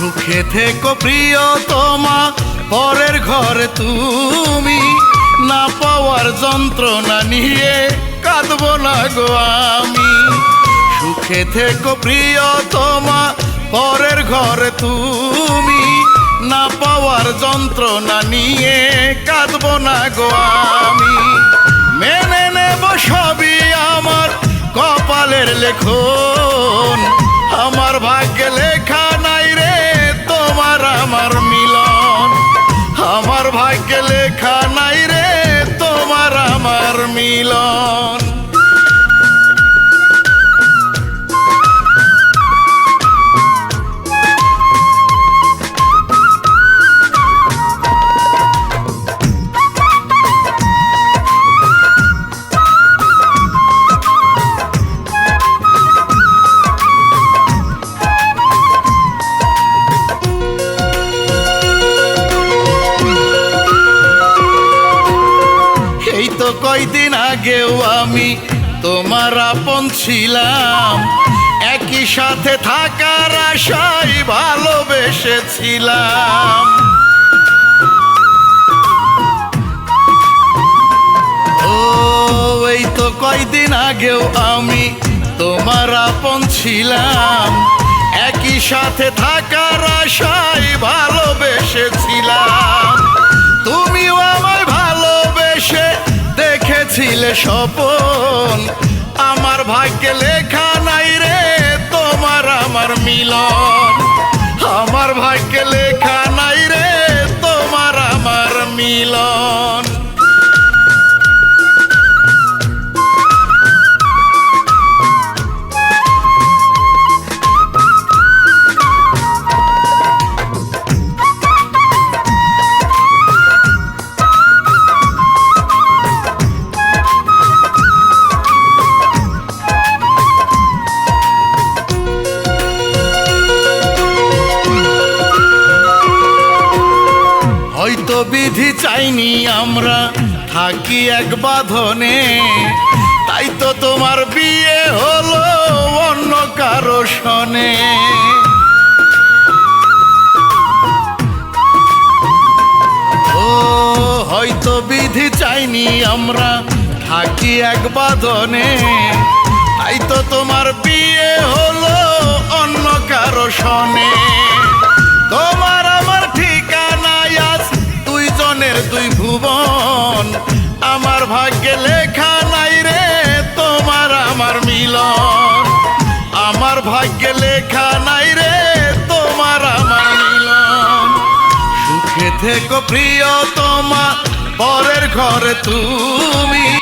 থেকো প্রিয় তোমা পরের ঘরে তুমি। না পাওয়ার যন্ত্রণা নিয়ে কাঁদব না গো আমি। সুখে থেকো প্রিয় তোমা পরের ঘরে তুমি। না পাওয়ার যন্ত্রণা নিয়ে কাঁদবো না গো আমি। মেনে নেব সবই আমার কপালের লেখন ভাগ্যে লেখা নাই রে তোমার আমার মিলন। কয়দিন আগেও আমি তোমার আপন ছিলাম। একই সাথে থাকার আশায় ভালোবেসেছিলাম। ও, এই তো কয়দিন আগেও আমি তোমার আপন ছিলাম। একই সাথে থাকার আশায় ভালোবেসেছিলাম। স্বপন। আমার ভাগ্যে লেখা নাই রে তোমার আমার মিলন। আমার ভাগ্যে হয়তো বিধি চাইনি আমরা। থাকি এক বাঁধনে। তাই তো তোমার বিয়ে হলো অন্য কারও শনে ও, হয়তো বিধি চাইনি আমরা। থাকি এক বাঁধনে। তাই তো তোমার বিয়ে হলো অন্য কারও শনে ভাগ্যে লেখা নাই রে তোমার আমার মিলন। আমার ভাগ্যে লেখা নাই রে তোমার আমার মিলন। সুখে থেকো প্রিয় তোমা পরের ঘরে তুমি।